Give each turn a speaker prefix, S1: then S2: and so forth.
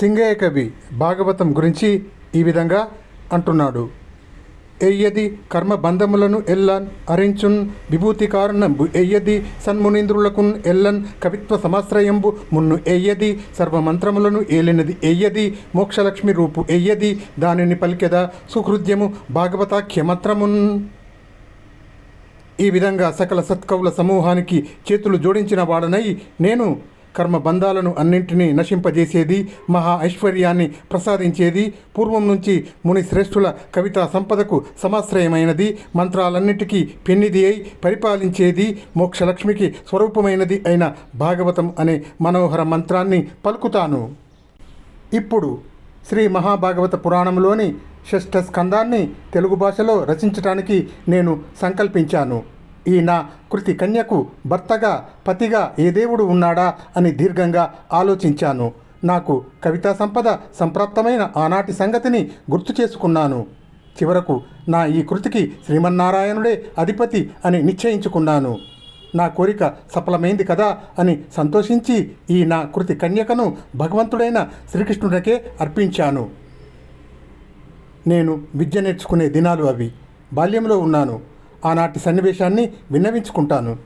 S1: సింగయ్య కవి భాగవతం గురించి ఈ విధంగా అంటున్నాడు. ఎయ్యది కర్మ బంధములను ఎల్లన్ అరించున్ విభూతి కారణంబు ఎయ్యది సన్మునీంద్రులకున్ ఎల్లన్ కవిత్వ సమాశ్రయంబు మున్ను ఎయ్యది సర్వమంత్రములను ఏలినది ఎయ్యది మోక్షలక్ష్మి రూపు ఎయ్యది దానిని పలికెద సుహృద్యము భాగవతాఖ్యమత్రమున్ ఈ విధంగా సకల సత్కవుల సమూహానికి చేతులు జోడించిన వాడనై నేను కర్మబంధాలను అన్నింటినీ నశింపజేసేది మహా ఐశ్వర్యాన్ని ప్రసాదించేది. పూర్వం నుంచి ముని శ్రేష్ఠుల కవితా సంపదకు సమాశ్రయమైనది. మంత్రాలన్నిటికీ పెన్నిది అయి పరిపాలించేది. మోక్షలక్ష్మికి స్వరూపమైనది అయిన భాగవతం అనే మనోహర మంత్రాన్ని పలుకుతాను. ఇప్పుడు శ్రీ మహాభాగవత పురాణంలోని షష్ఠ స్కందాన్ని తెలుగు భాషలో రచించటానికి నేను సంకల్పించాను. ఈ నా కృతి కన్యకు భర్తగా పతిగా ఏ దేవుడు ఉన్నాడా అని దీర్ఘంగా ఆలోచించాను. నాకు కవితా సంపద సంప్రాప్తమైన ఆనాటి సంగతిని గుర్తు చేసుకున్నాను. చివరకు నా ఈ కృతికి శ్రీమన్నారాయణుడే అధిపతి అని నిశ్చయించుకున్నాను. నా కోరిక సఫలమైంది కదా అని సంతోషించి ఈ నా కృతి కన్యకను భగవంతుడైన శ్రీకృష్ణుడికే అర్పించాను. నేను విద్య నేర్చుకునే దినాలు అవి. బాల్యంలో ఉన్నాను. ఆనాటి సన్నివేశాన్ని విన్నవించుకుంటాను.